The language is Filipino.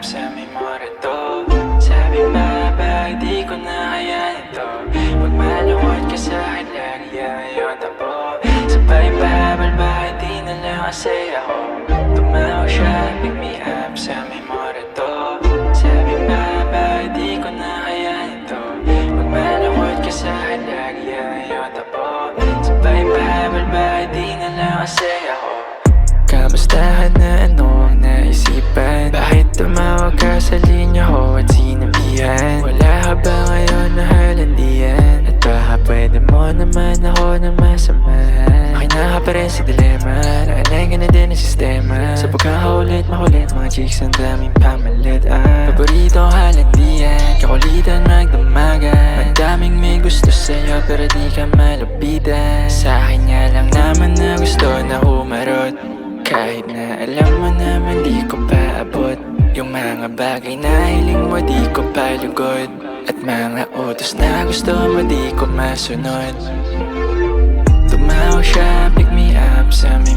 Semi morito Sabi mabag, di ko na kaya ito Magmalukot ka sa akin lagi, ayaw na po Sabay babal ba, di na lang kasi ako naman ako na masamahan Makina ka pa rin sa dilema Nakanay ka na din ang sistema. Sa pagkakaulit makulit Mga chicks ang daming pamalit ah. Paborito ang halandian Kakulitan magdamagan Madaming may gusto sa'yo Pero di ka malapitan. Sa akin nga lang naman na gusto na humarot. Kahit na alam mo naman di ko pa abot. Yung mga bagay na hiling mo di ko pa lugod At mga utos na gusto mo di ko masunod. Tumawa siya, pick me up sa may